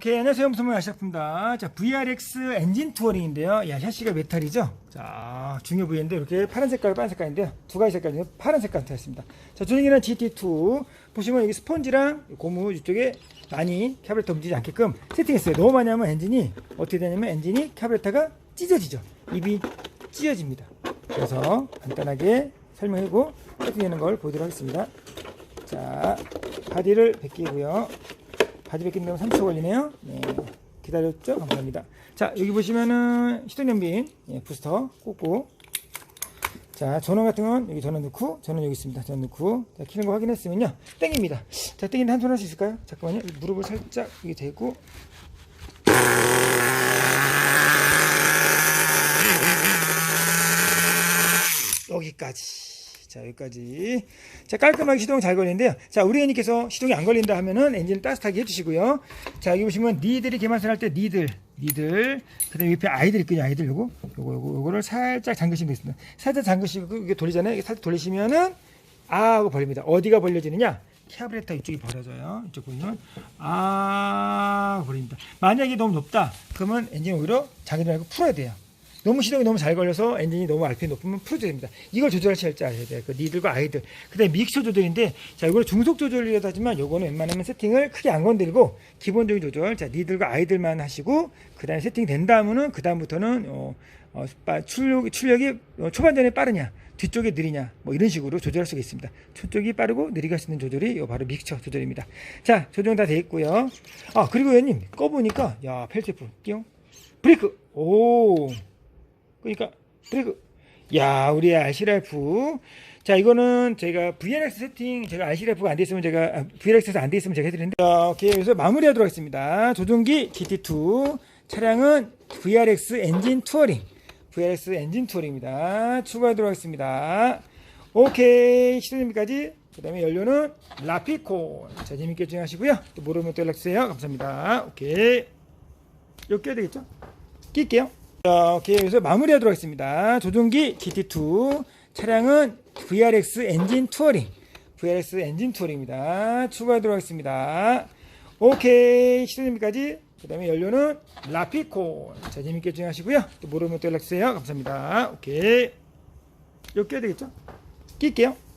오케이, 안녕하세요. 무슨 아시아입니다. 자, VRX 엔진 투어링인데요. 야, 샤시가 메탈이죠? 자, 중요 부위인데 이렇게 파란 색깔, 빨간 색깔인데요. 두 가지 색깔 중에 파란 색깔 되었습니다. 자, 조정이는 GT2. 보시면 여기 스펀지랑 고무 이쪽에 많이 캐브레터 움직이지 않게끔 세팅했어요. 너무 많이 하면 엔진이 어떻게 되냐면 엔진이 캐브레터가 찢어지죠. 입이 찢어집니다. 그래서 간단하게 설명하고 세팅되는 걸 보도록 하겠습니다. 자, 바디를 벗기고요. 바지 벗기는 데면 3초 걸리네요. 네, 기다렸죠? 감사합니다. 자, 여기 보시면은 시동연빈 예, 부스터 꽂고 자, 전원 같은 건 여기 전원 넣고 전원 여기 있습니다. 전원 넣고 자, 키는 거 확인했으면요. 땡깁니다. 자, 땡기는데 한 손 할 수 있을까요? 잠깐만요. 이 무릎을 살짝 여기 대고 여기까지. 자, 여기까지. 자, 깔끔하게 시동 잘 걸리는데요. 자, 우리 애님께서 시동이 안 걸린다 하면은 엔진을 따뜻하게 해주시고요. 자, 여기 보시면 니들이 개만선 할 때 니들, 니들. 그 다음에 옆에 아이들 있거든요. 아이들 요거. 요거, 요거, 요거를 살짝 잠그시면 되겠습니다. 살짝 잠그시고 이게 돌리잖아요. 이게 살짝 돌리시면은 아 하고 벌립니다. 어디가 벌려지느냐? 캐브레터 이쪽이 벌어져요. 이쪽 보면 아 벌립니다. 만약에 너무 높다. 그러면 엔진 오히려 자기들 말고 풀어야 돼요. 너무 시동이 너무 잘 걸려서 엔진이 너무 RPM 높으면 풀어줘야 됩니다. 이걸 조절할 줄 알아야 돼요. 그 니들과 아이들. 그 다음에 믹서 조절인데, 자, 이걸 중속 조절이라도 하지만 요거는 웬만하면 세팅을 크게 안 건들고, 기본적인 조절, 자, 니들과 아이들만 하시고, 그 다음에 세팅이 된 다음은, 그 다음부터는, 어, 어, 빠- 출력, 출력이 어, 초반전에 빠르냐, 뒤쪽에 느리냐, 뭐 이런 식으로 조절할 수가 있습니다. 초쪽이 빠르고 느리게 할 수 있는 조절이 요 바로 믹서 조절입니다. 자, 조정 다 돼 있고요. 아, 그리고 얘님, 꺼보니까, 야, 펠트프, 띠용. 브레이크, 오. 그러니까 브레이크 야 우리 RC라이프. 자 이거는 제가 VRX 세팅 제가 RC라이프가 안 돼 있으면 제가 아, VRX에서 안 돼 있으면 제가 해드리는데. 자, 오케이. 그래서 마무리하도록 하겠습니다. 조종기 GT2 차량은 VRX 엔진 투어링. VRX 엔진 투어링입니다. 추가하도록 하겠습니다. 오케이. 시도님까지. 그 다음에 연료는 라피콘. 자 재밌게 진행하시고요. 또 모르면 또 연락주세요. 감사합니다. 오케이. 이거 껴야 되겠죠? 낄게요 자, 오케이. 그래서 마무리하도록 하겠습니다. 조종기 GT2 차량은 VRX 엔진 투어링. VRX 엔진 투어링입니다. 추가하도록 하겠습니다. 오케이. 시도님까지. 그 다음에 연료는 라피콘. 자, 재밌게 진행하시고요. 또 모르면 또 연락주세요. 감사합니다. 오케이. 이거 껴야 되겠죠? 낄게요.